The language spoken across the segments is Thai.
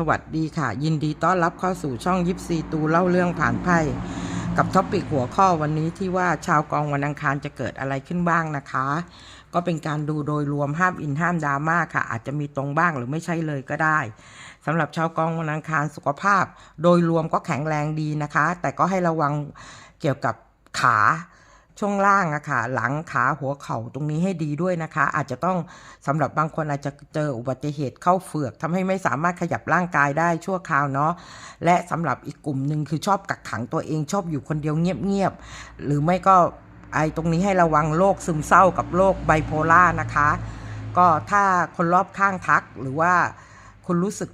สวัสดีค่ะ ยินดีต้อนรับเข้าสู่ช่องยิปซีตูเล่าเรื่องผ่านไพ่กับท็อปิกหัวข้อวันนี้ที่ว่าชาวกองวันอังคารจะเกิดอะไรขึ้นบ้างนะคะ ก็เป็นการดูโดยรวมห้ามอินห้ามดราม่าค่ะ อาจจะมีตรงบ้างหรือไม่ใช่เลยก็ได้สำหรับชาวกองวันอังคารสุขภาพ โดยรวมก็แข็งแรงดีนะคะ แต่ก็ให้ระวังเกี่ยวกับขา ช่วงล่างอะค่ะ หลังขาหัวเข่าตรงนี้ให้ดีด้วยนะคะ อาจจะต้องสำหรับบางคนอาจจะเจออุบัติเหตุเข้าเฟือกทำให้ไม่สามารถขยับร่างกายได้ชั่วคราวเนาะและสำหรับอีกกลุ่มหนึ่งคือชอบกักขังตัวเองชอบอยู่คนเดียวเงียบๆหรือไม่ก็ไอ้ตรงนี้ให้ระวังโรคซึมเศร้ากับโรคไบโพล่านะคะ ก็ถ้าคนรอบข้างทักหรือว่าคุณรู้สึก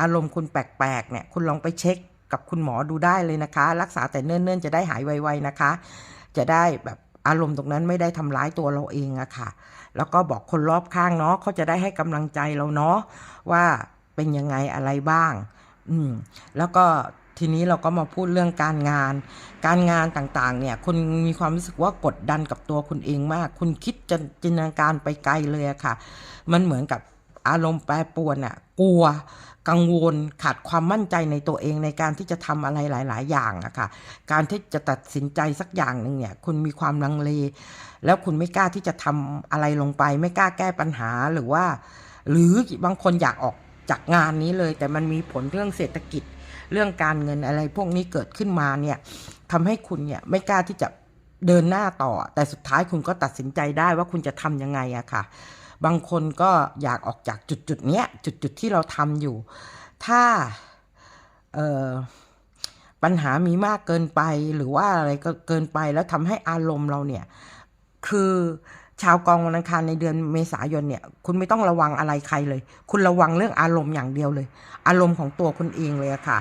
อารมณ์คุณแปลกๆเนี่ยคุณลองไปเช็คกับคุณหมอดูได้เลยนะคะ รักษาแต่เนิ่นๆ จะได้หายไวๆนะคะ จะได้แบบอารมณ์ตรงนั้นไม่ได้ทำร้ายตัวเราเองอะค่ะ แล้วก็บอกคนรอบข้างเนาะเขาจะได้ให้กำลังใจเราเนาะว่าเป็นยังไงอะไรบ้าง อืม แล้วก็ทีนี้เราก็มาพูดเรื่องการงาน การงานต่างๆ เนี่ยคุณมีความรู้สึกว่ากดดันกับตัวคุณเองมาก คุณคิดจจินตนาการไปไกลเลยอะค่ะ มันเหมือนกับอารมณ์แปรปรวนอะกลัว กังวลขาดความมั่นใจในตัวเองในการที่จะทำอะไรหลาย ๆ อย่างอะค่ะ การที่จะตัดสินใจสักอย่างหนึ่งเนี่ยคุณมีความลังเล แล้วคุณไม่กล้าที่จะทำอะไรลงไป ไม่กล้าแก้ปัญหาหรือว่า หรือบางคนอยากออกจากงานนี้เลย แต่มันมีผลเรื่องเศรษฐกิจเรื่องการเงินอะไร พวกนี้เกิดขึ้นมาเนี่ยทำให้คุณเนี่ยไม่กล้าที่จะเดินหน้าต่อ แต่สุดท้ายคุณก็ตัดสินใจได้ว่าคุณจะทำยังไงอะค่ะ บางคนก็อยากออกจากจุดจุดๆเนี้ยจุดจุดๆที่เราทำอยู่ ถ้าปัญหามีมากเกินไปหรือว่าอะไรก็เกินไปแล้วทำให้อารมณ์เราเนี่ย คือชาวกองวันอังคารในเดือนเมษายนเนี่ย คุณไม่ต้องระวังอะไรใครเลย คุณระวังเรื่องอารมณ์อย่างเดียวเลย อารมณ์ของตัวคุณเองเลยอะค่ะ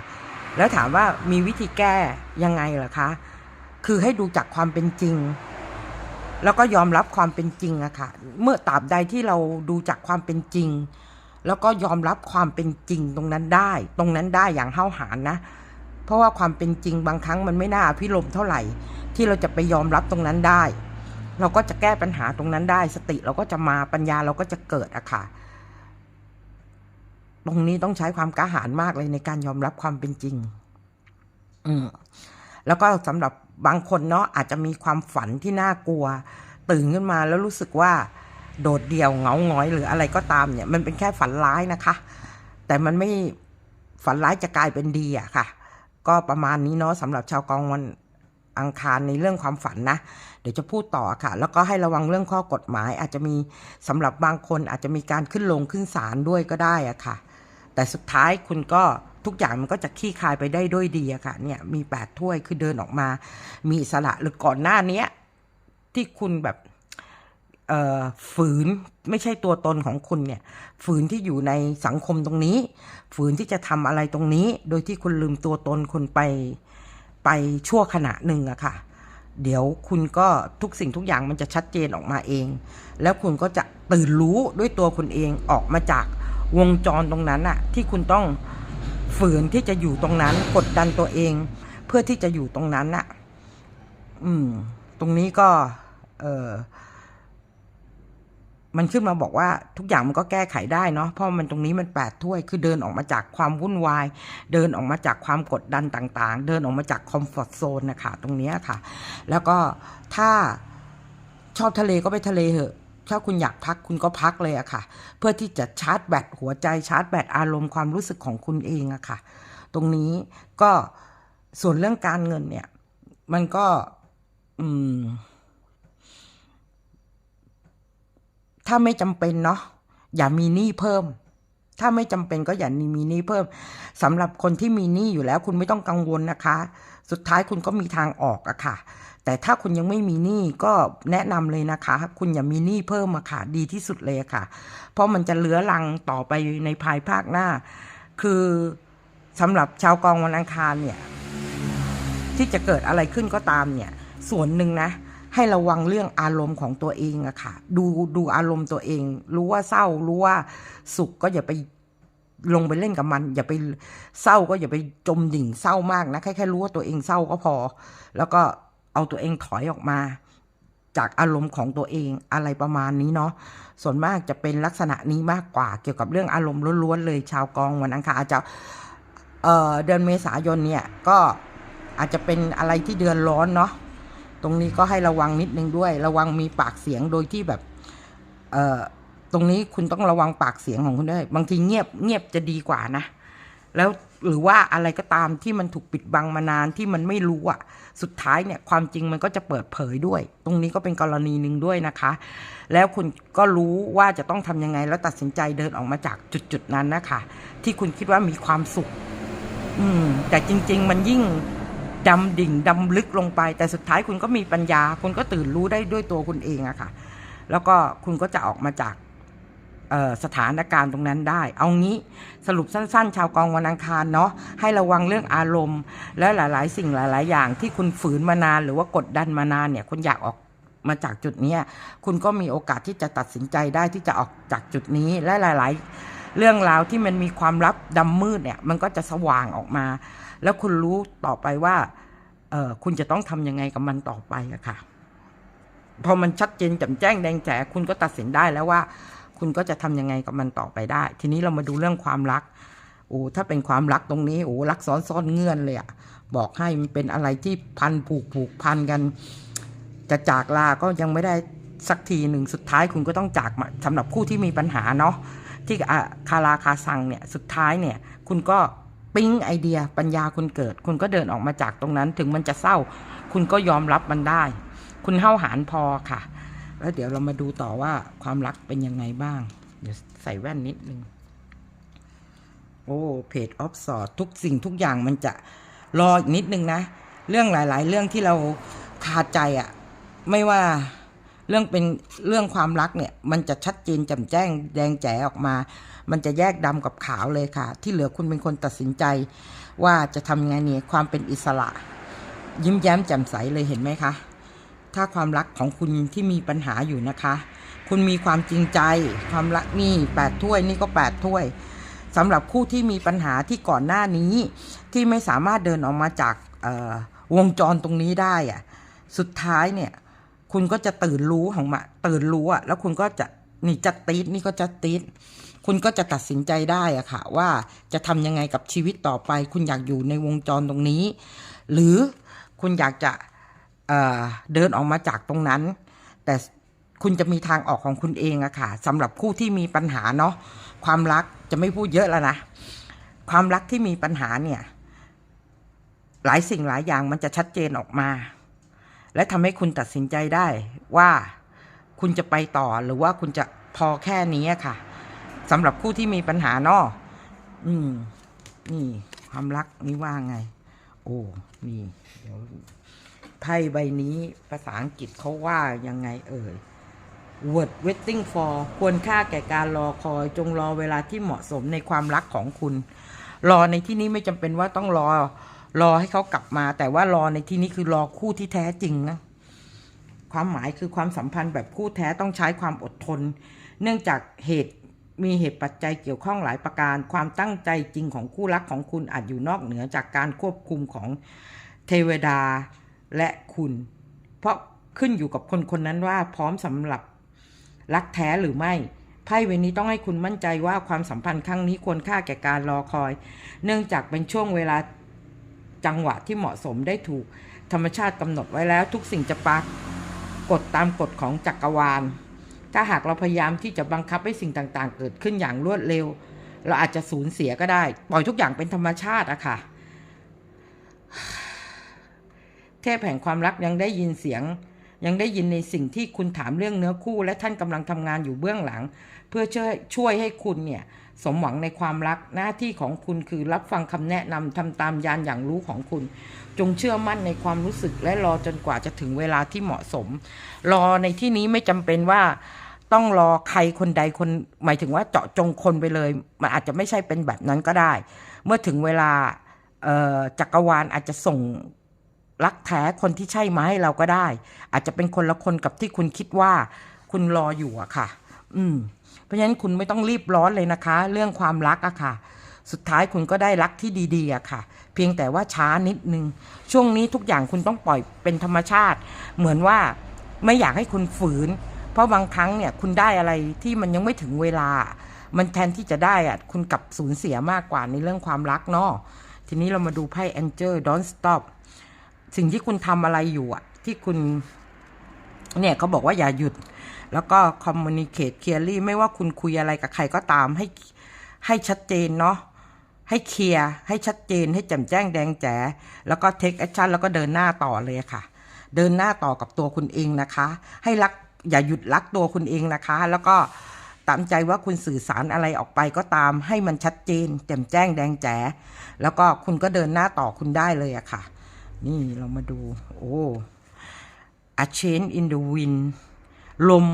แล้วถามว่ามีวิธีแก้ยังไงเหรอคะ คือให้ดูจากความเป็นจริง แล้วก็ยอมรับความเป็นจริงอะค่ะ เมื่อตราบใดที่เราดูจากความเป็นจริง แล้วก็ยอมรับความเป็นจริงตรงนั้นได้ ตรงนั้นได้อย่างเห้าหาญนะ เพราะว่าความเป็นจริงบางครั้งมันไม่น่าอภิรมเท่าไหร่ ที่เราจะไปยอมรับตรงนั้นได้ เราก็จะแก้ปัญหาตรงนั้นได้ สติเราก็จะมาปัญญาเราก็จะเกิดอะค่ะ ตรงนี้ต้องใช้ความกล้าหาญมากเลยในการยอมรับความเป็นจริง อืมแล้วก็สำหรับ บางคนเนาะอาจจะมีความฝันที่น่ากลัว ตื่นขึ้นมาแล้วรู้สึกว่าโดดเดี่ยวเหงาหงอยหรืออะไรก็ตามเนี่ย มันเป็นแค่ฝันร้ายนะคะ แต่มันไม่ฝันร้ายจะกลายเป็นดีอะค่ะ ก็ประมาณนี้เนาะสำหรับชาวกองวันอังคารในเรื่องความฝันนะ เดี๋ยวจะพูดต่อค่ะ แล้วก็ให้ระวังเรื่องข้อกฎหมาย อาจจะมีสำหรับบางคนอาจจะมีการขึ้นลงขึ้นศาลด้วยก็ได้อะค่ะ แต่สุดท้ายคุณก็ ทุกอย่างมันก็จะขี้คายไปได้ด้วยดีอะค่ะเนี่ยมีแปดถ้วยคือเดินออกมา มีอิสระหรือก่อนหน้าเนี้ยที่คุณแบบเอ่อฝืนไม่ใช่ตัวตนของคุณเนี่ย ฝืนที่อยู่ในสังคมตรงนี้ ฝืนที่จะทำอะไรตรงนี้ โดยที่คุณลืมตัวตนคุณไปไปชั่วขณะหนึ่งอะค่ะ เดี๋ยวคุณก็ทุกสิ่งทุกอย่างมันจะชัดเจนออกมาเอง แล้วคุณก็จะตื่นรู้ด้วยตัวคุณเองออกมาจากวงจรตรงนั้นอะที่คุณต้อง ฝืนที่จะอยู่ตรงนั้น กดดันตัวเอง เพื่อที่จะอยู่ตรงนั้นอะอืม ตรงนี้ก็ เออมันขึ้นมาบอกว่าทุกอย่างมันก็แก้ไขได้เนาะเพราะมันตรงนี้มันแปดถ้วย คือเดินออกมาจากความวุ่นวาย เดินออกมาจากความกดดันต่างๆ เดินออกมาจากคอมฟอร์ทโซนนะคะตรงนี้ค่ะ แล้วก็ถ้าชอบทะเลก็ไปทะเลเหอะ ถ้าคุณอยากพักคุณก็พักเลยอะค่ะ เพื่อที่จะชาร์จแบตหัวใจชาร์จแบตอารมณ์ความรู้สึกของคุณเองอะค่ะ ตรงนี้ก็ส่วนเรื่องการเงินเนี่ย มันก็อืมถ้าไม่จำเป็นเนาะอย่ามีหนี้เพิ่ม ถ้าไม่จำเป็นก็อย่ามีหนี้เพิ่มสำหรับคนที่มีหนี้อยู่แล้ว คุณไม่ต้องกังวลนะคะ สุดท้ายคุณก็มีทางออกอะค่ะ แต่ถ้าคุณยังไม่มีหนี้ก็แนะนำเลยนะคะ คุณอย่ามีหนี้เพิ่มอะค่ะดีที่สุดเลยอะค่ะ เพราะมันจะเลื้อรังต่อไปในภายภาคหน้า คือสำหรับชาวกองวันอังคารเนี่ย ที่จะเกิดอะไรขึ้นก็ตามเนี่ย ส่วนหนึ่งนะให้ระวังเรื่องอารมณ์ของตัวเองอะค่ะ ดูดูอารมณ์ตัวเอง รู้ว่าเศร้า รู้ว่าสุขก็อย่าไปลงไปเล่นกับมัน อย่าไปเศร้าก็อย่าไปจมดิ่งเศร้ามากนะแค่แค่รู้ว่าตัวเองเศร้าก็พอ แล้วก็ เอาตัวเองถอยออกมา จากอารมณ์ของตัวเองอะไรประมาณนี้เนาะส่วนมากจะเป็นลักษณะนี้มากกว่าเกี่ยวกับเรื่องอารมณ์ล้วนๆเลยชาวกองวันอังคารอาจจะเอ่อเดือนเมษายนเนี่ยก็อาจจะเป็นอะไรที่เดือนร้อนเนาะตรงนี้ก็ให้ระวังนิดนึงด้วย ระวังมีปากเสียงโดยที่แบบเอ่อตรงนี้คุณต้องระวังปากเสียงของคุณด้วย บางทีเงียบเงียบจะดีกว่านะ แล้ว หรือว่าอะไรก็ตามที่มันถูกปิดบังมานานที่มันไม่รู้อะสุดท้ายเนี่ยความจริงมันก็จะเปิดเผยด้วย ตรงนี้ก็เป็นกรณีหนึ่งด้วยนะคะ แล้วคุณก็รู้ว่าจะต้องทำยังไง แล้วตัดสินใจเดินออกมาจากจุดๆนั้นนะคะ ที่คุณคิดว่ามีความสุข อืม แต่จริง ๆ มันยิ่งดำดิ่งดำลึกลงไป แต่สุดท้ายคุณก็มีปัญญา คุณก็ตื่นรู้ได้ด้วยตัวคุณเองอะค่ะ แล้วก็คุณก็จะออกมาจาก สถานการณ์ตรงนั้นได้ เอางี้สรุปสั้นๆ ชาวกองวันอังคารเนาะให้ระวังเรื่องอารมณ์ และหลาย ๆ สิ่งหลาย ๆ อย่างที่คุณฝืนมานานหรือว่ากดดันมานานเนี่ยคุณอยากออกมาจากจุดนี้คุณก็มีโอกาสที่จะตัดสินใจได้ที่จะออกจากจุดนี้และหลาย ๆ เรื่องราวที่มันมีความลับดำมืดเนี่ยมันก็จะสว่างออกมา แล้วคุณรู้ต่อไปว่าเออคุณจะต้องทำยังไงกับมันต่อไปอะค่ะพอมันชัดเจนแจ่มแจ้งแดงแจ๋คุณก็ตัดสินได้แล้วว่า คุณก็จะทำยังไงกับมันต่อไปได้ ทีนี้เรามาดูเรื่องความรักโอ้ถ้าเป็นความรักตรงนี้โอ้รักซ้อนซ้อนเงื่อนเลยอะบอกให้มันเป็นอะไรที่พันผูกผูกพันกัน จะจากลาก็ยังไม่ได้สักทีหนึ่งสุดท้ายคุณก็ต้องจากมาสำหรับคู่ที่มีปัญหาเนาะที่คาราคาซังเนี่ยสุดท้ายเนี่ย คุณก็ปิ๊งไอเดียปัญญาคุณเกิด คุณก็เดินออกมาจากตรงนั้น ถึงมันจะเศร้า คุณก็ยอมรับมันได้ คุณเห้าหารพอค่ะ แล้วเดี๋ยวเรามาดูต่อว่าความรักเป็นยังไงบ้าง เดี๋ยวใส่แว่นนิดนึง โอ้เพจออฟสอดทุกสิ่งทุกอย่างมันจะรออีกนิดนึงนะ เรื่องหลาย ๆ เรื่องที่เราคาใจอะ่ะ ไม่ว่าเรื่องเป็นเรื่องความรักเนี่ย มันจะชัดเจนแจ่มแจ้งแดงแจ๋ออกมา มันจะแยกดำกับขาวเลยค่ะ ที่เหลือคุณเป็นคนตัดสินใจ ว่าจะทำไงเนี่ยความเป็นอิสระ ยิ้มแย้มแจ่มใสเลยเห็นไหมคะ ถ้าความรักของคุณที่มีปัญหาอยู่นะคะ คุณมีความจริงใจ ความรักนี่แปดถ้วยนี่ก็แปดถ้วยสำหรับคู่ที่มีปัญหาที่ก่อนหน้านี้ ที่ไม่สามารถเดินออกมาจากวงจรตรงนี้ได้อะสุดท้ายเนี่ย คุณก็จะตื่นรู้ของมาตื่นรู้อะแล้วคุณก็จะนี่จะตีดนี่ก็จะตีดคุณก็จะตัดสินใจได้อะค่ะ ว่าจะทำยังไงกับชีวิตต่อไป คุณอยากอยู่ในวงจรตรงนี้ หรือคุณอยากจะ เดินออกมาจากตรงนั้น แต่คุณจะมีทางออกของคุณเองอะค่ะสำหรับคู่ที่มีปัญหาเนาะความรักจะไม่พูดเยอะแล้วนะความรักที่มีปัญหาเนี่ย หลายสิ่งหลายอย่างมันจะชัดเจนออกมา และทำให้คุณตัดสินใจได้ว่าคุณจะไปต่อหรือว่าคุณจะพอแค่นี้ค่ะสำหรับคู่ที่มีปัญหาเนาะอืม นี่ ความรักนี่ว่าไง โอ้ นี่ เดี๋ยว ไพ่ใบนี้ภาษาอังกฤษเขาว่ายังไงเอ่ย word waiting for ควรค่าแก่การรอคอย จงรอเวลาที่เหมาะสมในความรักของคุณ รอในที่นี้ไม่จำเป็นว่าต้องรอ รอให้เขากลับมา แต่ว่ารอในที่นี้คือรอคู่ที่แท้จริงนะความหมายคือความสัมพันธ์แบบคู่แท้ต้องใช้ความอดทน เนื่องจากเหตุมีเหตุปัจจัยเกี่ยวข้องหลายประการ ความตั้งใจจริงของคู่รักของคุณอาจอยู่นอกเหนือจากการควบคุมของเทวดา และคุณ เพราะขึ้นอยู่กับคนคนนั้นว่าพร้อมสำหรับรักแท้หรือไม่ไพ่ใบนี้ต้องให้คุณมั่นใจว่าความสัมพันธ์ครั้งนี้ควรค่าแก่การรอคอย เนื่องจากเป็นช่วงเวลาจังหวะที่เหมาะสมได้ถูกธรรมชาติกำหนดไว้แล้ว ทุกสิ่งจะปรากฏตามกฎของจักรวาล ถ้าหากเราพยายามที่จะบังคับให้สิ่งต่างๆ เกิดขึ้นอย่างรวดเร็ว เราอาจจะสูญเสียก็ได้ ปล่อยทุกอย่างเป็นธรรมชาติอะค่ะ เทพแห่งความรักยังได้ยินเสียง ยังได้ยินในสิ่งที่คุณถามเรื่องเนื้อคู่ และท่านกำลังทำงานอยู่เบื้องหลัง เพื่อช่วยช่วยให้คุณเนี่ยสมหวังในความรักหน้าที่ของคุณคือรับฟังคำแนะนำทำตามยานอย่างรู้ของคุณ จงเชื่อมั่นในความรู้สึกและรอจนกว่าจะถึงเวลาที่เหมาะสม รอในที่นี้ไม่จำเป็นว่าต้องรอใครคนใดคนหมายถึงว่าเจาะจงคนไปเลย มันอาจจะไม่ใช่เป็นแบบนั้นก็ได้ เมื่อถึงเวลาจักรวาลอาจจะส่ง รักแท้คนที่ใช่มาให้เราก็ได้ อาจจะเป็นคนละคนกับที่คุณคิดว่า คุณรออยู่อะค่ะ อืม เพราะฉะนั้นคุณไม่ต้องรีบร้อนเลยนะคะ เรื่องความรักอะค่ะ สุดท้ายคุณก็ได้รักที่ดีๆอะค่ะ เพียงแต่ว่าช้านิดนึง ช่วงนี้ทุกอย่างคุณต้องปล่อยเป็นธรรมชาติ เหมือนว่าไม่อยากให้คุณฝืน เพราะบางครั้งเนี่ยคุณได้อะไรที่มันยังไม่ถึงเวลา มันแทนที่จะได้อะคุณกลับสูญเสียมากกว่าในเรื่องความรักเนาะทีนี้เรามาดูไพ่ Angel Don't Stop สิ่งที่คุณทำอะไรอยู่อะที่คุณ เนี่ยเขาบอกว่าอย่าหยุด แล้วก็ communicate clearly ไม่ว่าคุณคุยอะไรกับใครก็ตามให้ให้ชัดเจนเนาะให้เคลียร์ให้ชัดเจนให้แจ่มแจ้งแดงแจ๋แล้วก็ take action แล้วก็เดินหน้าต่อเลยค่ะ เดินหน้าต่อกับตัวคุณเองนะคะ ให้รักอย่าหยุดรักตัวคุณเองนะคะ แล้วก็ตามใจว่าคุณสื่อสารอะไรออกไปก็ตาม ให้มันชัดเจน แจ่มแจ้งแดงแจ๋แล้วก็คุณก็เดินหน้าต่อคุณได้เลยอะค่ะ นี่เรามาดู โอ้ a change in the wind ลม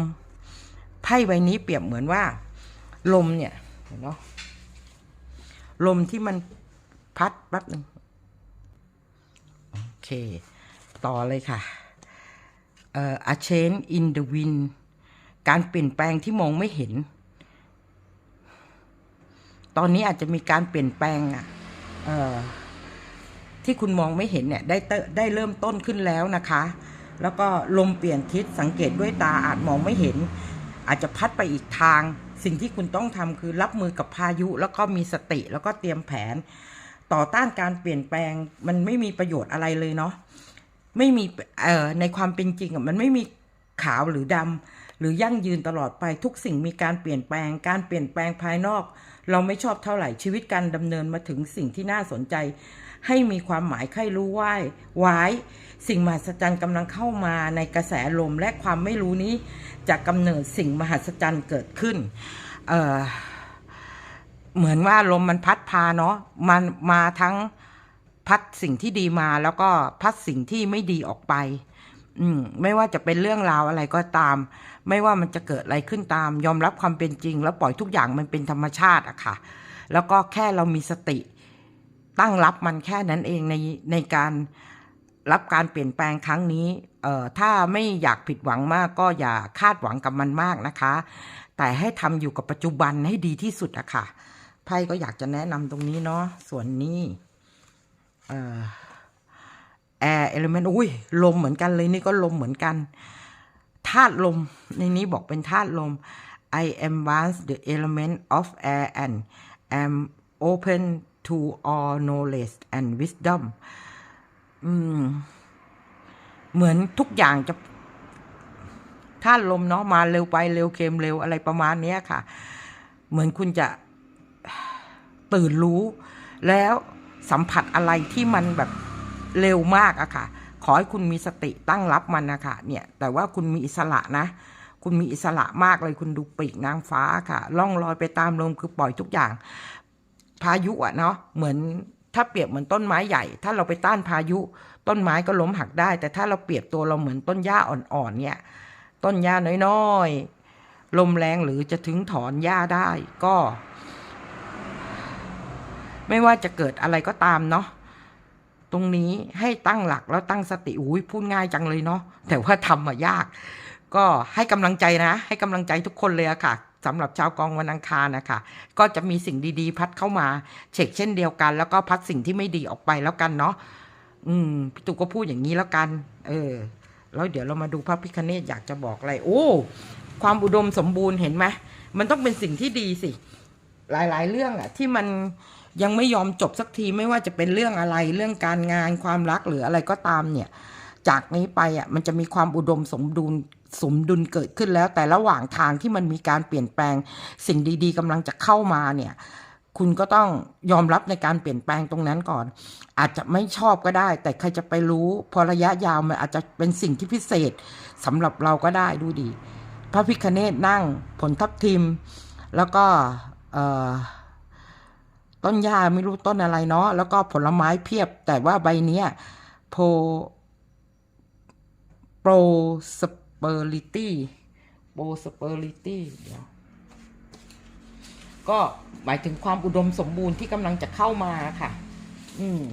ไพ่ใบนี้เปรียบเหมือนว่า ลมเนี่ยเนาะลมที่มันพัดแป๊บหนึ่งโอเค ต่อเลยค่ะเอ่อ a change in the wind การเปลี่ยนแปลงที่มองไม่เห็น ตอนนี้อาจจะมีการเปลี่ยนแปลงอะ เอ่อ ที่คุณมองไม่เห็นเนี่ยได้เตได้เริ่มต้นขึ้นแล้วนะคะ แล้วก็ลมเปลี่ยนทิศสังเกตด้วยตาอาจมองไม่เห็น อาจจะพัดไปอีกทาง สิ่งที่คุณต้องทำคือรับมือกับพายุ แล้วก็มีสติแล้วก็เตรียมแผน ต่อต้านการเปลี่ยนแปลงมันไม่มีประโยชน์อะไรเลยเนาะไม่มีเอ่อในความเป็นจริงอะมันไม่มีขาวหรือดำหรือยั่งยืนตลอดไปทุกสิ่งมีการเปลี่ยนแปลง การเปลี่ยนแปลงภายนอก เราไม่ชอบเท่าไหร่ชีวิตการดำเนินมาถึงสิ่งที่น่าสนใจ ให้มีความหมายใครรู้ไหว้ไว้สิ่งมหัศจรรย์กำลังเข้ามาในกระแสลมและความไม่รู้นี้จะกำเนิดสิ่งมหัศจรรย์เกิดขึ้นเเหมือนว่าลมมันพัดพาเนาะมันมาทั้งพัดสิ่งที่ดีมาแล้วก็พัดสิ่งที่ไม่ดีออกไป อืมไม่ว่าจะเป็นเรื่องราวอะไรก็ตาม ไม่ว่ามันจะเกิดอะไรขึ้นตาม ยอมรับความเป็นจริง แล้วปล่อยทุกอย่างมันเป็นธรรมชาติอะค่ะ แล้วก็แค่เรามีสติ ตั้งรับมันแค่นั้นเองในในการรับการเปลี่ยนแปลงครั้งนี้เอ่อถ้าไม่อยากผิดหวังมากก็อย่าคาดหวังกับมันมากนะคะ แต่ให้ทำอยู่กับปัจจุบันให้ดีที่สุดอะค่ะไพ่ก็อยากจะแนะนำตรงนี้เนาะส่วนนี้เอ่อแอร์เอลิเมนต์อุ้ยลมเหมือนกันเลยนี่ก็ลมเหมือนกันธาตุลม ในนี้บอกเป็นธาตุลม I am once the element of air and am open to all knowledge and wisdom เหมือนทุกอย่างจะธาตุลมเนาะมาเร็วไปเร็วเค็มเร็วอะไรประมาณนี้ค่ะ เหมือนคุณจะตื่นรู้ แล้วสัมผัสอะไรที่มันแบบเร็วมากอะค่ะ ขอให้คุณมีสติตั้งรับมันนะคะเนี่ย แต่ว่าคุณมีอิสระนะ คุณมีอิสระมากเลยคุณดูปีกนางฟ้าค่ะ ล่องลอยไปตามลมคือปล่อยทุกอย่าง พายุอะเนาะเหมือนถ้าเปรียบเหมือนต้นไม้ใหญ่ ถ้าเราไปต้านพายุ ต้นไม้ก็ล้มหักได้ แต่ถ้าเราเปรียบตัวเราเหมือนต้นหญ้าอ่อนๆเนี่ย ต้นหญ้าน้อยๆลมแรงหรือจะถึงถอนหญ้าได้ก็ ไม่ว่าจะเกิดอะไรก็ตามเนาะตรงนี้ให้ตั้งหลักแล้วตั้งสติอุ้ยพูดง่ายจังเลยเนาะแต่ว่าทำมายาก ก็ให้กำลังใจนะ ให้กำลังใจทุกคนเลยอะค่ะ สำหรับชาวกองวันอังคารนะคะ ก็จะมีสิ่งดีๆ พัดเข้ามาเช็คเช่นเดียวกัน แล้วก็พัดสิ่งที่ไม่ดีออกไปแล้วกันเนาะอืมพี่ตู่ก็พูดอย่างนี้แล้วกัน เออ แล้วเดี๋ยวเรามาดูพระพิคเนตอยากจะบอกอะไร โอ้ ความอุดมสมบูรณ์เห็นไหมมันต้องเป็นสิ่งที่ดีสิ หลายๆ เรื่องอะที่มันยังไม่ยอมจบสักทีไม่ว่าจะเป็นเรื่องอะไรเรื่องการงานความรักหรืออะไรก็ตามเนี่ย จากนี้ไปอะมันจะมีความอุดมสมดุล สมดุลเกิดขึ้นแล้ว แต่ระหว่างทางที่มันมีการเปลี่ยนแปลง สิ่งดี ๆกำลังจะเข้ามาเนี่ย คุณก็ต้องยอมรับในการเปลี่ยนแปลงตรงนั้นก่อน อาจจะไม่ชอบก็ได้ แต่ใครจะไปรู้ พอระยะยาวมันอาจจะเป็นสิ่งที่พิเศษสำหรับเราก็ได้ดูดี พระพิคเนตนั่งผลทับทิม แล้วก็ต้นหญ้าไม่รู้ต้นอะไรเนาะแล้วก็ผลไม้เพียบ แต่ว่าใบเนี้ยโพโปรส เปอร์ลิตี้โปรสเปอร์ลิตี้เดี๋ยวก็หมายถึงความอุดมสมบูรณ์ที่กำลังจะเข้ามาค่ะ อืม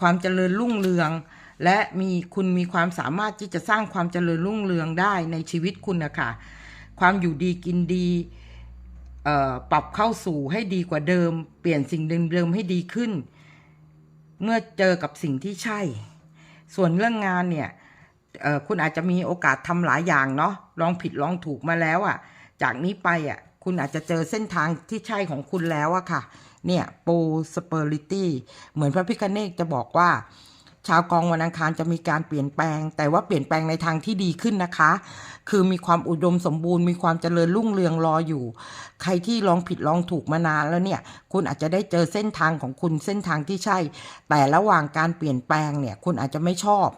ความเจริญรุ่งเรือง และมีคุณมีความสามารถที่จะสร้างความเจริญรุ่งเรืองได้ในชีวิตคุณนะคะความอยู่ดีกินดีปรับเข้าสู่ให้ดีกว่าเดิม เปลี่ยนสิ่งเดิมๆให้ดีขึ้น เมื่อเจอกับสิ่งที่ใช่ ส่วนเรื่องงานเนี่ยคุณอาจจะมีโอกาสทำหลายอย่างเนาะลองผิดลองถูกมาแล้วอะ่ะ จากนี้ไปอะ่ะคุณอาจจะเจอเส้นทางที่ใช่ของคุณแล้วอะค่ะ เนี่ยโปรสเปอริตี้เหมือนพระพิคเนกจะบอกว่า ชาวกองวันอังคารจะมีการเปลี่ยนแปลง แต่ว่าเปลี่ยนแปลงในทางที่ดีขึ้นนะคะ คือมีความอุดมสมบูรณ์ มีความเจริญรุ่งเรืองรออยู่ ใครที่ลองผิดลองถูกมานานแล้วเนี่ย คุณอาจจะได้เจอเส้นทางของคุณเส้นทางที่ใช่ แต่ระหว่างการเปลี่ยนแปลงเนี่ย คุณอาจจะไม่ชอบ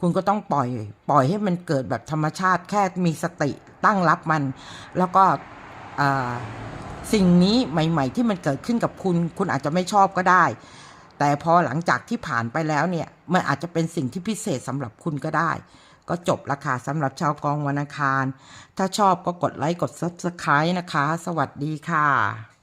คุณก็ต้องปล่อย ปล่อยให้มันเกิดแบบธรรมชาติแค่มีสติตั้งรับมัน แล้วก็สิ่งนี้ใหม่ ๆ ที่มันเกิดขึ้นกับคุณ คุณอาจจะไม่ชอบก็ได้ แต่พอหลังจากที่ผ่านไปแล้วเนี่ย มันอาจจะเป็นสิ่งที่พิเศษสำหรับคุณก็ได้ ก็จบละค่ะสำหรับชาวกองวันอังคาร ถ้าชอบก็กดไลค์กด Subscribe นะคะ สวัสดีค่ะ